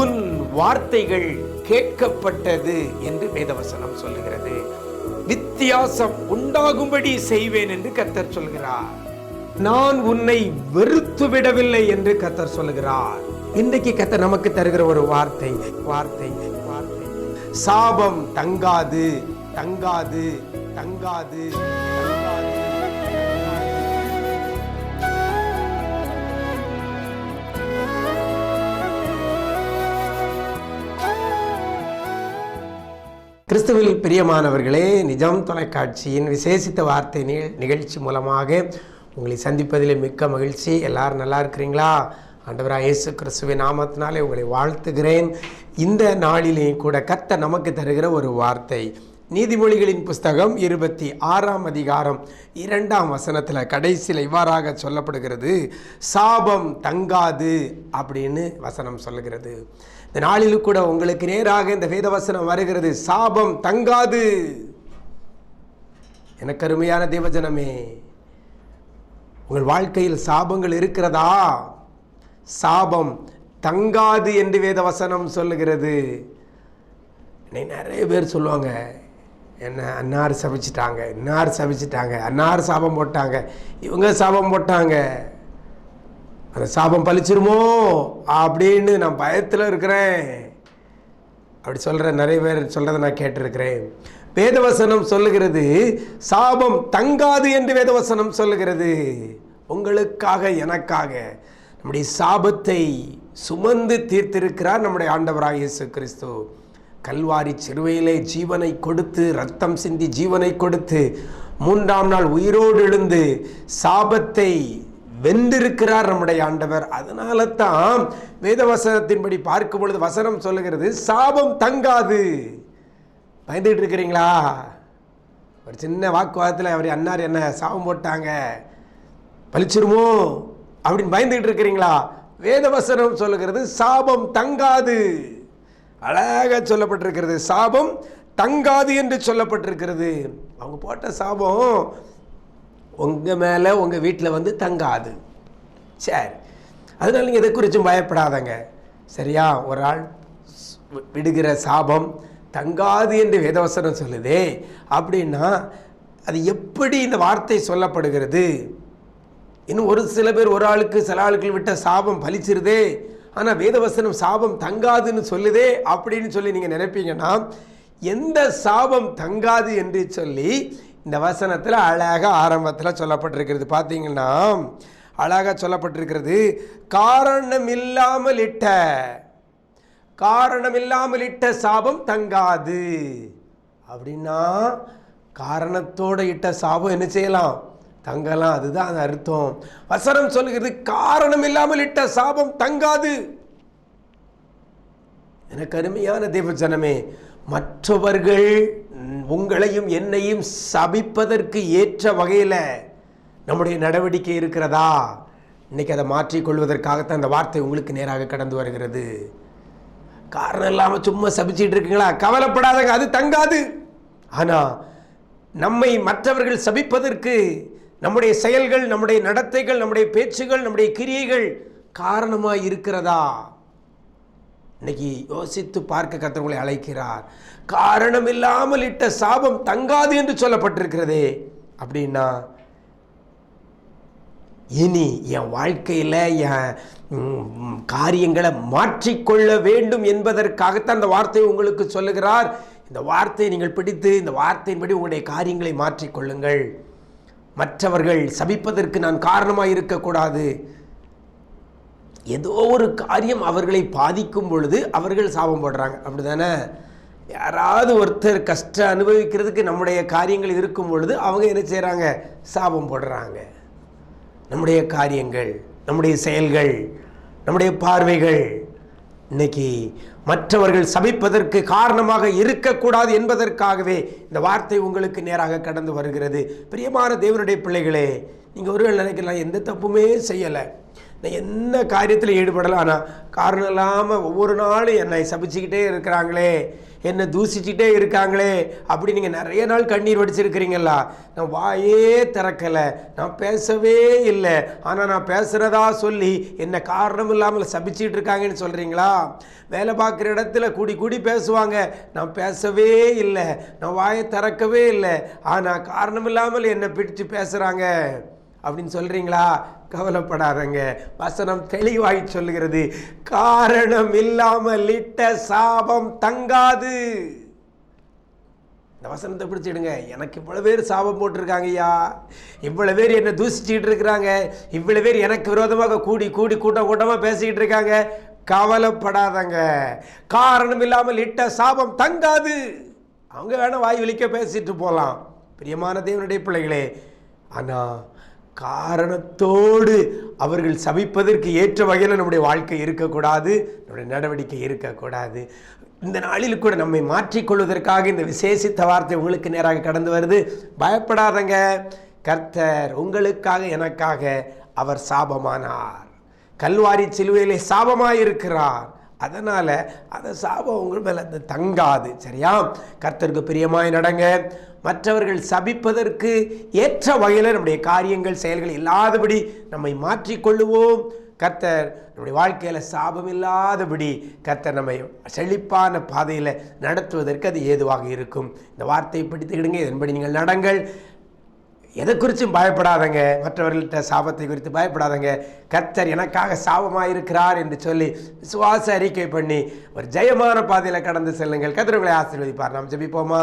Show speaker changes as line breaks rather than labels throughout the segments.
உன் வார்த்தைகள் கேட்கப்பட்டது என்று வேதவசனம் சொல்லுகிறது. வித்தியாசம் உண்டாகும்படி செய்வேன் என்று கர்த்தர் சொல்கிறார். நான் உன்னை வெறுத்து விடவில்லை என்று கர்த்தர் சொல்லுகிறார். இன்றைக்கு கத்தர் நமக்கு தருகிற ஒரு வார்த்தை வார்த்தை வார்த்தை. சாபம் தங்காது தங்காது தங்காது. கிறிஸ்துவில் பிரியமானவர்களே நிஜம் தொலைக்காட்சியின் விசேஷித்த வார்த்தை நிகழ்ச்சி மூலமாக உங்களை சந்திப்பதில் மிக்க மகிழ்ச்சி. எல்லாரும் நல்லா இருக்கிறீங்களா? ஆண்டவராக இயேசு கிறிஸ்துவின் நாமத்தினாலே உங்களை வாழ்த்துகிறேன். இந்த நாளிலேயும் கூட கத்த நமக்கு தருகிற ஒரு வார்த்தை. நீதிமொழிகளின் புஸ்தகம் இருபத்தி ஆறாம் அதிகாரம் இரண்டாம் வசனத்தில் கடைசியில் இவ்வாறாக சொல்லப்படுகிறது. சாபம் தங்காது அப்படின்னு வசனம் சொல்லுகிறது. இந்த நாளிலும் கூட உங்களுக்கு நேராக இந்த வேத வசனம் வருகிறது. சாபம் தங்காது. எனக்கு அருமையான தேவஜனமே உங்கள் வாழ்க்கையில் சாபங்கள் இருக்கிறதா? சாபம் தங்காது என்று வேத வசனம் சொல்லுகிறது. நிறைய பேர் சொல்லுவாங்க என்ன அன்னார் சபிச்சிட்டாங்க இன்னார் சபிச்சிட்டாங்க அன்னார் சாபம் போட்டாங்க இவங்க சாபம் போட்டாங்க. அந்த சாபம் பழிச்சிருமோ? அப்படின்னு நான் பயத்தில் இருக்கிறேன். அப்படி சொல்கிற நிறைய பேர் சொல்கிறத நான் கேட்டிருக்கிறேன். வேதவசனம் சொல்லுகிறது சாபம் தங்காது என்று வேதவசனம் சொல்லுகிறது. உங்களுக்காக எனக்காக. நம்முடைய சாபத்தை சுமந்து தீர்த்திருக்கிறார் நம்முடைய ஆண்டவராக இயேசு கிறிஸ்து. கல்வாரி சிறுவையிலே ஜீவனை கொடுத்து ரத்தம் சிந்தி ஜீவனை கொடுத்து மூன்றாம் நாள் உயிரோடு எழுந்து சாபத்தை வென்றிருக்கிறார் நம்முடைய ஆண்டவர். அதனால தான் வேதவசனத்தின்படி பார்க்கும் பொழுது வசனம் சொல்லுகிறது சாபம் தங்காது. பயந்துட்டு இருக்கிறீங்களா? ஒரு சின்ன வாக்குவாதத்தில் அவர் அன்னார் என்ன சாபம் போட்டாங்க? பழிச்சிருமோ? அப்படின்னு பயந்துகிட்டு இருக்கிறீங்களா? வேதவசனம் சொல்லுகிறது சாபம் தங்காது. அழகாக சொல்லப்பட்டிருக்கிறது. சாபம் தங்காது என்று சொல்லப்பட்டிருக்கிறது. அவங்க போட்ட சாபம் உங்கள் மேலே உங்கள் வீட்டில் வந்து தங்காது. சரி. அதனால் நீங்கள் எதை குறித்தும் பயப்படாதங்க. சரியா? ஒரு ஆள் விடுகிற சாபம் தங்காது என்று வேதவசனம் சொல்லுதே. அப்படின்னா அது எப்படி இந்த வார்த்தை சொல்லப்படுகிறது? இன்னும் ஒரு சில பேர் ஒரு ஆளுக்கு சில ஆளுக்கு விட்ட சாபம் பலிச்சிருதே ஆனால் வேதவசனம் சாபம் தங்காதுன்னு சொல்லுதே அப்படின்னு சொல்லி நீங்கள் நினைப்பீங்கன்னா எந்த சாபம் தங்காது என்று சொல்லி இந்த வசனத்தில் அழகாக ஆரம்பத்தில் சொல்லப்பட்டிருக்கிறது. பார்த்தீங்கன்னா அழகாக சொல்லப்பட்டிருக்கிறது காரணம் இல்லாமல் இட்ட காரணம் இல்லாமல் இட்ட சாபம் தங்காது. அப்படின்னா காரணத்தோட இட்ட சாபம் என்ன செய்யலாம்? தங்கலாம் அதுதான் அர்த்தம். வசனம் சொல்லுகிறது காரணம் இல்லாமல் இட்ட சாபம் தங்காது. எனக்கு அருமையான தேவ ஜனமே மற்றவர்கள் உங்களையும் என்னையும் சபிப்பதற்கு ஏற்ற வகையில் நம்முடைய நடவடிக்கை இருக்கிறதா? இன்னைக்கு அதை மாற்றிக்கொள்வதற்காகத்தான் அந்த வார்த்தை உங்களுக்கு நேராக கடந்து வருகிறது. காரணம் இல்லாமல் சும்மா சபிச்சிட்டு இருக்கீங்களா? கவலைப்படாதங்க அது தங்காது. ஆனால் நம்மை மற்றவர்கள் சபிப்பதற்கு நம்முடைய செயல்கள் நம்முடைய நடத்தைகள் நம்முடைய பேச்சுகள் நம்முடைய கிரியைகள் காரணமாக இருக்கிறதா? இன்னைக்கு யோசித்து பார்க்க கத்தவங்களை அழைக்கிறார். காரணம் இல்லாமல் இட்ட சாபம் தங்காது என்று சொல்லப்பட்டிருக்கிறதே. அப்படின்னா இனி என் வாழ்க்கையில் என் காரியங்களை மாற்றிக்கொள்ள வேண்டும் என்பதற்காகத்தான் அந்த வார்த்தையை உங்களுக்கு சொல்லுகிறார். இந்த வார்த்தையை நீங்கள் பிடித்து இந்த வார்த்தையின்படி உங்களுடைய காரியங்களை மாற்றிக்கொள்ளுங்கள். மற்றவர்கள் சபிப்பதற்கு நான் காரணமாக இருக்கக்கூடாது ஏதோ ஒரு காரியம் அவர்களை பாதிக்கும் பொழுது அவர்கள் சாபம் போடுறாங்க. அப்படிதானே? யாராவது ஒருத்தர் கஷ்டம் அனுபவிக்கிறதுக்கு நம்முடைய காரியங்கள் இருக்கும் பொழுது அவங்க என்ன செய்கிறாங்க சாபம் போடுறாங்க. நம்முடைய காரியங்கள் நம்முடைய செயல்கள் நம்முடைய பார்வைகள் இன்னைக்கு மற்றவர்கள் சபிப்பதற்கு காரணமாக இருக்கக்கூடாது என்பதற்காகவே இந்த வார்த்தை உங்களுக்கு நேராக கடந்து வருகிறது. பிரியமான தேவனுடைய பிள்ளைகளே நீங்கள் ஒருவேளை நினைக்கலாம் எந்த தப்புமே செய்யலை. நான் என்ன காரியத்தில் ஈடுபடலாம் ஆனால் காரணம் இல்லாமல் ஒவ்வொரு நாளும் என்னை சபிச்சுக்கிட்டே இருக்கிறாங்களே. என்னை தூசிச்சுட்டே இருக்காங்களே அப்படி நீங்கள் நிறைய நாள் கண்ணீர் வடிச்சிருக்கிறீங்களா? நான் வாயே திறக்கலை நான் பேசவே இல்லை. ஆனால் நான் பேசுகிறதா சொல்லி என்ன காரணம் இல்லாமல் சபிச்சிட்டு இருக்காங்கன்னு சொல்கிறீங்களா வேலை பார்க்குற இடத்துல கூடி கூடி பேசுவாங்க. நான் பேசவே இல்லை நான் வாயை திறக்கவே இல்லை. ஆனால் காரணம் இல்லாமல் என்னை பிடிச்சு பேசுகிறாங்க அப்படின்னு சொல்கிறீங்களா கவலைப்படாதங்க. வசனம் தெளிவாய் சொல்லுகிறது. காரணம் இல்லாமல் இட்ட சாபம் தங்காது. இந்த வசனத்தை பிடிச்சிடுங்க. எனக்கு இவ்வளோ பேர் சாபம் போட்டிருக்காங்க ஐயா. இவ்வளோ பேர் என்னை தூசிச்சுக்கிட்டு இருக்கிறாங்க. இவ்வளோ பேர் எனக்கு விரோதமாக கூடி கூடி கூட்டம் கூட்டமாக பேசிக்கிட்டு இருக்காங்க. கவலைப்படாதங்க. காரணம் இல்லாமல் இட்ட சாபம் தங்காது. அவங்க வேணா வாய் வலிக்க பேசிட்டு போகலாம் பிரியமான தேவனுடைய பிள்ளைகளே ஆனால் காரணத்தோடு அவர்கள் சபிப்பதற்கு ஏற்ற வகையில் நம்முடைய வாழ்க்கை இருக்கக்கூடாது நம்முடைய நடவடிக்கை இருக்கக்கூடாது. இந்த நாளில் கூட நம்மை மாற்றிக்கொள்வதற்காக இந்த விசேஷித்த வார்த்தை உங்களுக்கு நேராக கடந்து வருது. பயப்படாதங்க. கர்த்தர் உங்களுக்காக எனக்காக அவர் சாபமானார். கல்வாரி சிலுவையிலே சாபமாயிருக்கிறார். அதனால் அந்த சாபம் உங்கள் மேலே தங்காது சரியா? கர்த்தருக்கு பிரியமாய் நடங்க. மற்றவர்கள் சபிப்பதற்கு ஏற்ற வகையில் நம்முடைய காரியங்கள் செயல்கள் இல்லாதபடி நம்மை மாற்றிக்கொள்ளுவோம். கர்த்தர் நம்முடைய வாழ்க்கையில் சாபம் இல்லாதபடி கர்த்தர் நம்மை செழிப்பான பாதையில் நடத்துவதற்கு அது ஏதுவாக இருக்கும். இந்த வார்த்தையை பிடித்துக்கிடுங்க. இதன்படி நீங்கள் நடங்கள். எதை குறித்தும் பயப்படாதங்க. மற்றவர்கள்ட்ட சாபத்தை குறித்து பயப்படாதங்க. கர்த்தர் எனக்காக சாபமாக இருக்கிறார் என்று சொல்லி விசுவாச அறிக்கை பண்ணி ஒரு ஜெயமான பாதையில் கடந்து செல்லுங்கள். கர்த்தர் உங்களை ஆசீர்வதிப்பார். நாம் ஜெபிப்போமா?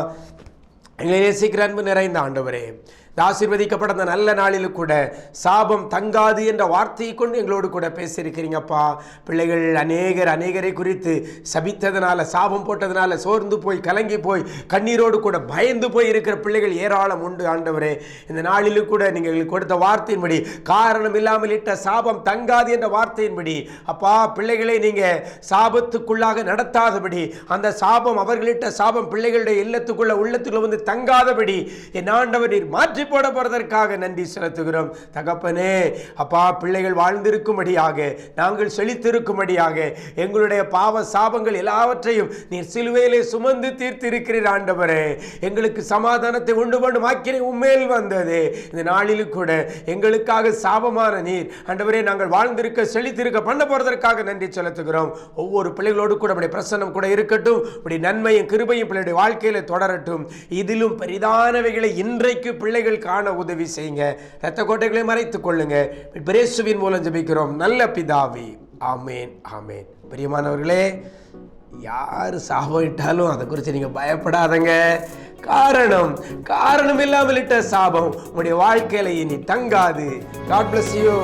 எங்களை நேசிக்கிற அன்பு நிறைந்த ஆண்டவரே இந்த ஆசீர்வதிக்கப்பட்ட அந்த நல்ல நாளில் கூட சாபம் தங்காது என்ற வார்த்தையை கொண்டு எங்களோடு கூட பேசியிருக்கிறீங்கப்பா. பிள்ளைகள் அநேகர் அநேகரை குறித்து சபித்ததுனால சாபம் போட்டதுனால சோர்ந்து போய் கலங்கி போய் கண்ணீரோடு கூட பயந்து போய் இருக்கிற பிள்ளைகள் ஏராளம் உண்டு ஆண்டவரே. இந்த நாளிலும் கூட நீங்கள் எங்களுக்கு கொடுத்த வார்த்தையின்படி காரணம் இல்லாமல் இட்ட சாபம் தங்காது என்ற வார்த்தையின்படி அப்பா பிள்ளைகளை நீங்கள் சாபத்துக்குள்ளாக நடத்தாதபடி அந்த சாபம் அவர்களிட்ட சாபம் பிள்ளைகளுடைய இல்லத்துக்குள்ள உள்ளத்துக்குள்ள வந்து தங்காதபடி என் ஆண்டவர் நீர் மாற்றி போட போறதற்காக நன்றி செலுத்துகிறோம். தகப்பனே அப்பா பிள்ளைகள் வாழ்ந்திருக்கும்படியாக நாங்கள் செழித்திருக்கும்படியாக எங்களுடைய பாவ சாபங்கள் எல்லாவற்றையும் நீர் சிலுவையிலே சுமந்து தீர்த்திருக்கிறீர் ஆண்டவரே. எங்களுக்கு சமாதானத்தை உண்டு பண்ணும் ஆக்கிரை உண்மையில் வந்தது. இந்த நாளிலும் கூட எங்களுக்காக சாபமான நீர் ஆண்டவரே நாங்கள் வாழ்ந்திருக்க செழித்திருக்க பண்ண போறதற்காக நன்றி செலுத்துகிறோம். ஒவ்வொரு பிள்ளைகளோடு கூட நம்முடைய பிரசன்னம் கூட இருக்கட்டும். இப்படி நன்மையும் கிருபையும் பிள்ளைகளுடைய வாழ்க்கையில் தொடரட்டும். இதிலும் பெரிதானவைகளை இன்றைக்கு பிள்ளைகள் கண்கள் காண உதவி செய்யுங்க. இரத்த கோட்டைகளை மறைத்துக் கொள்ளுங்க. பிரேசுவின் மூலம் ஜபிக்கிறோம். நல்ல பிதாவி. ஆமேன் ஆமேன். பிரியமானவர்களே யார் சாபம் அதை குறித்து நீங்கள் பயப்படாதங்க. காரணம் காரணம் இல்லாமல் இட்ட சாபம் உங்களுடைய வாழ்க்கையில இனி தங்காது. God bless you